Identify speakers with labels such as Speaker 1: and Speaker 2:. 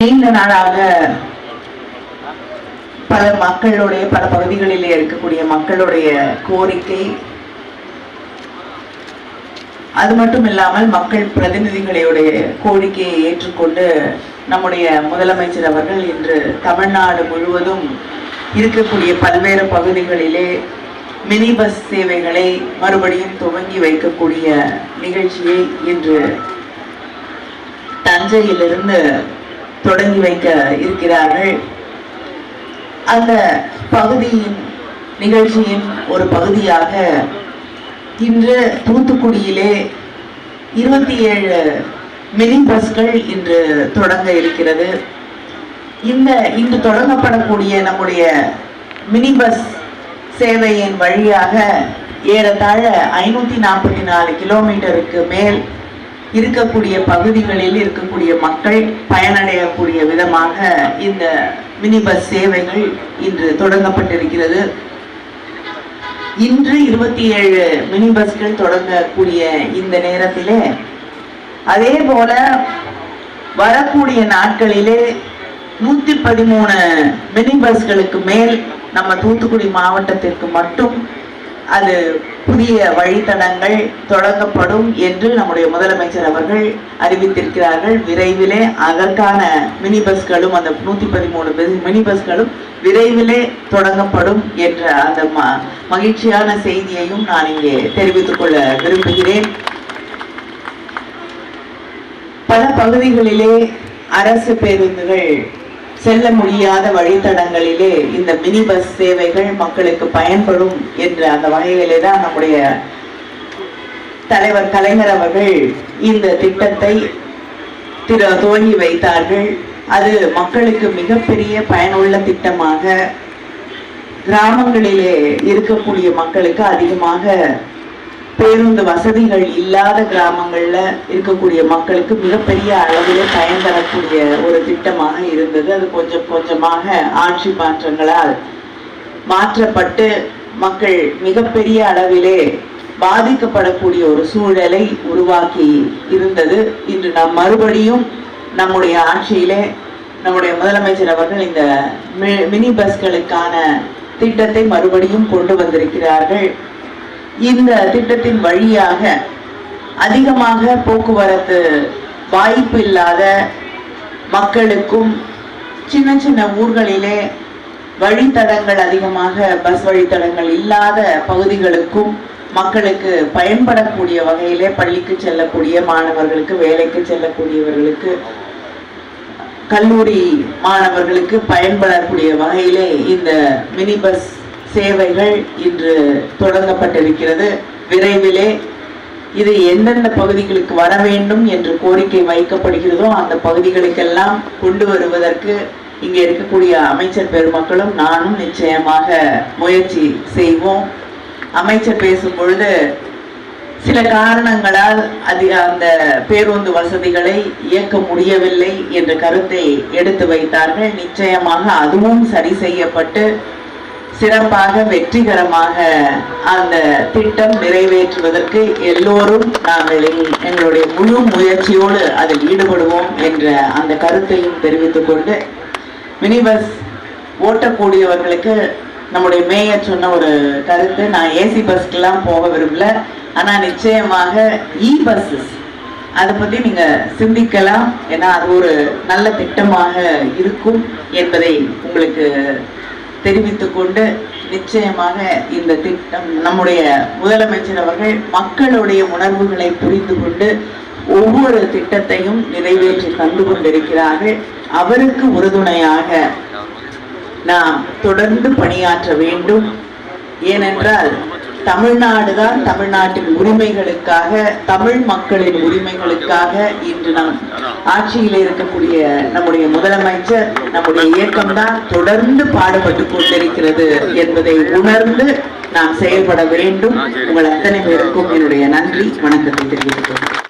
Speaker 1: நீண்ட நாளாக பல மக்களுடைய பல பகுதிகளிலே இருக்கக்கூடிய மக்களுடைய கோரிக்கை. அது மட்டும் இல்லாமல் மக்கள் பிரதிநிதிகளுடைய கோரிக்கையை ஏற்றுக்கொண்டு நம்முடைய முதலமைச்சர் அவர்கள் இன்று தமிழ்நாடு முழுவதும் இருக்கக்கூடிய பல்வேறு பகுதிகளிலே மினி பஸ் சேவைகளை மறுபடியும் துவங்கி வைக்கக்கூடிய நிகழ்ச்சியை இன்று தஞ்சையிலிருந்து தொடங்கி வைக்க இருக்கிறார்கள். அந்த பகுதியின் நிகழ்ச்சியின் ஒரு பகுதியாக இன்று தூத்துக்குடியிலே இருபத்தி ஏழு மினி பஸ்கள் இன்று தொடங்க இருக்கிறது. இந்த இன்று தொடங்கப்படக்கூடிய நம்முடைய மினி பஸ் சேவையின் வழியாக ஏறத்தாழ ஐநூத்தி நாற்பத்தி நாலு கிலோமீட்டருக்கு மேல் இருக்கக்கூடிய பகுதிகளில் இருக்கக்கூடிய மக்கள் பயனடையக்கூடிய விதமாக இந்த மினி பஸ் சேவைகள் இன்று தொடங்கப்பட்டிருக்கிறது. இன்று இருபத்தி ஏழு மினி பஸ்கள் தொடங்கக்கூடிய இந்த நேரத்திலே அதே போல வரக்கூடிய நாட்களிலே நூத்தி பதிமூணு மினி பஸ்களுக்கு மேல் நம்ம தூத்துக்குடி மாவட்டத்திற்கு மட்டும் அது புதிய வழித்தடங்கள் தொடங்கப்படும் என்று நம்முடைய முதலமைச்சர் அவர்கள் அறிவித்திருக்கிறார்கள். விரைவிலே அதற்கான மினி பஸ்களும் அந்த நூத்தி பதிமூணு மினி பஸ்களும் விரைவிலே தொடங்கப்படும் என்ற அந்த ம- மகிழ்ச்சியான செய்தியையும் நான் இங்கே தெரிவித்துக் கொள்ள விரும்புகிறேன். பல பகுதிகளிலே அரசு பேருந்துகள் செல்ல முடியாத வழித்தடங்களிலே இந்த மினி பஸ் சேவைகள் மக்களுக்கு பயன்படும் என்ற அந்த வகையிலே தான் நம்முடைய தலைவர் கலைஞர் அவர்கள் இந்த திட்டத்தை திரு துவங்கி வைத்தார்கள். அது மக்களுக்கு மிகப்பெரிய பயனுள்ள திட்டமாக கிராமங்களிலே இருக்கக்கூடிய மக்களுக்கு அதிகமாக பேருந்து வசதிகள் இல்லாத கிராமங்களில் இருக்கக்கூடிய மக்களுக்கு மிகப்பெரிய அளவிலே பயன் தரக்கூடிய ஒரு திட்டமாக இருந்தது. அது கொஞ்சம் கொஞ்சமாக ஆட்சி மாற்றங்களால் மாற்றப்பட்டு மக்கள் மிகப்பெரிய அளவிலே பாதிக்கப்படக்கூடிய ஒரு சூழலை உருவாக்கி இருந்தது. இன்று நாம் மறுபடியும் நம்முடைய ஆட்சியிலே நம்முடைய முதலமைச்சர் அவர்கள் இந்த மி- மினி பஸ்களுக்கான திட்டத்தை மறுபடியும் கொண்டு வந்திருக்கிறார்கள். இந்த திட்டத்தின் வழியாக அதிகமாக போக்குவரத்து வாய்ப்பு இல்லாத மக்களுக்கும் சின்ன சின்ன ஊர்களிலே வழித்தடங்கள் அதிகமாக பஸ் வழித்தடங்கள் இல்லாத பகுதிகளுக்கும் மக்களுக்கு பயன்படக்கூடிய வகையிலே பள்ளிக்கு செல்லக்கூடிய மாணவர்களுக்கு வேலைக்கு செல்லக்கூடியவர்களுக்கு கல்லூரி மாணவர்களுக்கு பயன்படக்கூடிய வகையிலே இந்த மினி பஸ் சேவைகள் இன்று தொடங்கப்பட்டிருக்கிறது. விரைவிலே இது எந்தெந்த பகுதிகளுக்கு வர வேண்டும் என்று கோரிக்கை வைக்கப்படுகிறதோ அந்த பகுதிகளுக்கெல்லாம் கொண்டு வருவதற்கு இங்கே இருக்கக்கூடிய அமைச்சர் பெருமக்களும் நானும் நிச்சயமாக முயற்சி செய்வோம். அமைச்சர் பேசும் பொழுது சில காரணங்களால் அது அந்த பேருந்து வசதிகளை இயக்க முடியவில்லை என்ற கருத்தை எடுத்து வைத்தார்கள். நிச்சயமாக அதுவும் சரி செய்யப்பட்டு சிறப்பாக வெற்றிகரமாக அந்த திட்டம் நிறைவேற்றுவதற்கு எல்லோரும் நாங்கள் எங்களுடைய முழு முயற்சியோடு அதில் ஈடுபடுவோம் என்ற அந்த கருத்தையும் தெரிவித்துக் கொண்டு மினி பஸ் ஓட்டக்கூடியவர்களுக்கு நம்முடைய மேயர் சொன்ன ஒரு கருத்து. நான் ஏசி பஸ்க்கெல்லாம் போக விரும்பல. ஆனால் நிச்சயமாக இ பஸ்ஸஸ் அதை பற்றி நீங்கள் சிந்திக்கலாம். ஏன்னா அது ஒரு நல்ல திட்டமாக இருக்கும் என்பதை உங்களுக்கு தெரிவித்துக் கொண்டு நிச்சயமாக இந்த திட்டம் நம்முடைய முதலமைச்சர் அவர்கள் மக்களுடைய உணர்வுகளை புரிந்து கொண்டு ஒவ்வொரு திட்டத்தையும் நிறைவேற்றி தந்து கொண்டிருக்கிறார்கள். அவருக்கு உறுதுணையாக நாம் தொடர்ந்து பணியாற்ற வேண்டும். ஏனென்றால் தமிழ்நாடு தான் தமிழ்நாட்டின் உரிமைகளுக்காக தமிழ் மக்களின் உரிமைகளுக்காக இன்று நாம் ஆட்சியில் இருக்கக்கூடிய நம்முடைய முதலமைச்சர் நம்முடைய இயக்கம்தான் தொடர்ந்து பாடுபட்டு கொண்டிருக்கிறது என்பதை உணர்ந்து நாம் செயல்பட வேண்டும். உங்கள் அத்தனை பேருக்கும் என்னுடைய நன்றி வணக்கத்தை தெரிவித்துக் கொள்கிறேன்.